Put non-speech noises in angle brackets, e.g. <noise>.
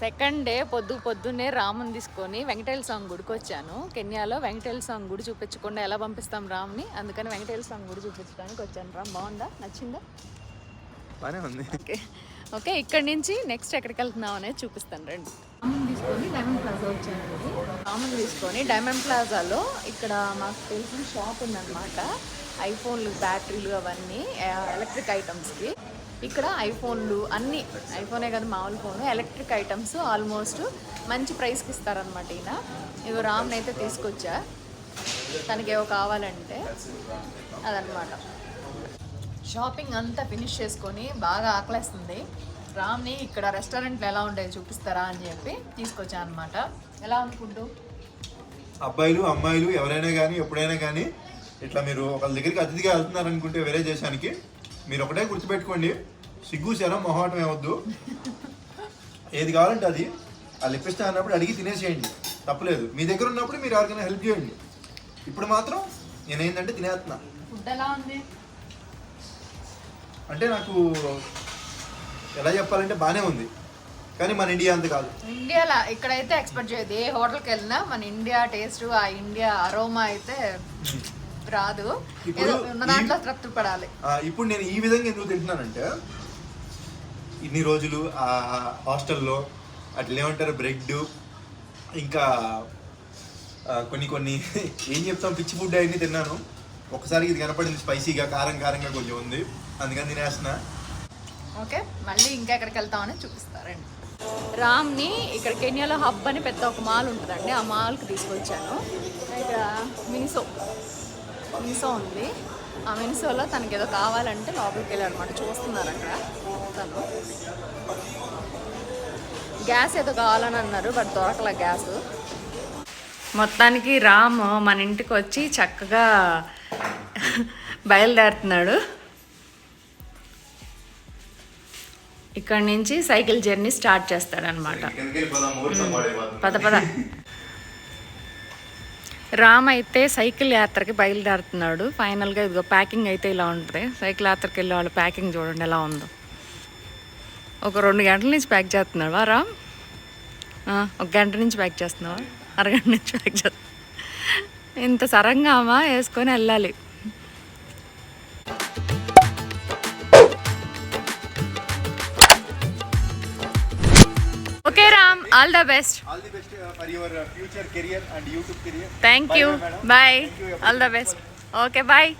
Second day పొద్దు పొద్దున్నే రాముని తీసుకొని వెంకటేశ్వర స్వామి గుడికి వచ్చాను. కెన్యాలో వెంకటేశ్వర స్వామి గుడి చూపించకుండా ఎలా పంపిస్తాం రామ్ని? అందుకని వెంకటేశ్వర స్వామి గుడి చూపించడానికి వచ్చాను. రామ్ బాగుందా? నచ్చిందా? బానే ఉంది. ఓకే. ఓకే ఇక్కడ నుంచి నెక్స్ట్ ఎక్కడికి వెళ్తున్నాం అనేది చూపిస్తాను. రండి. రామన్ తీసుకొని డైమండ్ ప్లాజా వచ్చానండి రామన్ తీసుకొని డైమండ్ ప్లాజాలో ఇక్కడ మాకు తెలిసిన షాప్ ఉందన్నమాట. ఐఫోన్లు బ్యాటరీలు అవన్నీ ఎలక్ట్రిక్ ఐటమ్స్కి. ఇక్కడ ఐఫోన్లు అన్నీ ఐఫోనే కదా మామూలు ఫోన్ ఎలక్ట్రిక్ ఐటమ్స్ ఆల్మోస్ట్ మంచి ప్రైస్కి ఇస్తారనమాట ఈయన. ఇవి రామ్ని అయితే తీసుకొచ్చా. తనకి ఏవో కావాలంటే అదనమాట షాపింగ్ అంతా ఫినిష్ చేసుకొని బాగా ఆకలేస్తుంది. రామ్ని ఇక్కడ రెస్టారెంట్లు ఎలా ఉండేది చూపిస్తారా అని చెప్పి తీసుకొచ్చా అనమాట ఎలా ఉంది ఫుడ్ అబ్బాయిలు అమ్మాయిలు ఎవరైనా కానీ ఎప్పుడైనా కానీ ఇట్లా మీరు ఒకళ్ళ దగ్గరికి అతిథిగా వెళ్తున్నారు అనుకుంటే వేరే దేశానికి మీరు ఒకటే గుర్తుపెట్టుకోండి. సిగ్గు శరం మొహాటం ఏవద్దు ఏది కావాలంటే అది. వాళ్ళు ఇప్పిస్తా అన్నప్పుడు అడిగి తినేసేయండి. తప్పలేదు. మీ దగ్గర ఉన్నప్పుడు మీరు ఎవరికైనా హెల్ప్ చేయండి. ఇప్పుడు మాత్రం నేనేంటంటే తినేస్తున్నా. అంటే నాకు ఎలా చెప్పాలంటే బాగానే ఉంది. కానీ మన ఇండియా అంత కాదు. ఇండియాలో? ఇక్కడైతే ఎక్స్పెక్ట్ చేయదు ఏ హోటల్కి వెళ్ళినా మన ఇండియా టేస్ట్ ఆ ఇండియా అరోమా అయితే రాదు. ఇప్పుడు ఏదో ఉన్న దాంట్లో తృప్తి పడాలి. ఇప్పుడు నేను ఈ విధంగా ఎందుకు తింటున్నానంటే ఇన్ని రోజులు ఆ హాస్టల్లో అట్లా ఏమంటారు బ్రెడ్ ఇంకా కొన్ని కొన్ని <laughs> ఏం చెప్తాం పిచ్చి ఫుడ్ అవన్నీ తిన్నాను. ఒకసారి ఇది కనపడింది స్పైసీగా కారం కారంగా కొంచెం ఉంది. అందుకని తినేస్తున్నా. ఓకే మళ్ళీ ఇంకెక్కడికి వెళ్తామని చూపిస్తారండి రామ్ని ఇక్కడ కెన్యాలో హబ్ అని పెద్ద ఒక మాల్ ఉంటుందండి ఆ మాల్కి తీసుకొచ్చాను. ఇక్కడ మినిసో. మినిసో ఉంది. ఆ మినిసోలో తనకి ఏదో కావాలంటే లోపలికి వెళ్ళాడు అనమాట చూస్తున్నారు అక్కడ తను. గ్యాస్ ఏదో కావాలని అన్నారు బట్ దొరకల గ్యాస్. మొత్తానికి రామ్ మన ఇంటికి వచ్చి చక్కగా బయలుదేరుతున్నాడు. ఇక్కడ నుంచి సైకిల్ జర్నీ స్టార్ట్ చేస్తాడనమాట పద పద. రామ్ అయితే సైకిల్ యాత్రకి బయలుదేరుతున్నాడు. ఫైనల్గా ఇదిగో ప్యాకింగ్ అయితే ఇలా ఉంటుంది. సైకిల్ యాత్రకి వెళ్ళే వాళ్ళు ప్యాకింగ్ చూడండి ఎలా ఉందో. ఒక రెండు గంటల నుంచి ప్యాక్ చేస్తున్నాడు రామ్? ఒక గంట నుంచి ప్యాక్ చేస్తున్నావా? అరగంట నుంచి ప్యాక్ చేస్తా ఇంత సరంగామా వేసుకొని వెళ్ళాలి. Okay Ram all the best. for your future career and YouTube career. Thank bye you. Bye. bye. Thank you, All the best. Okay, bye.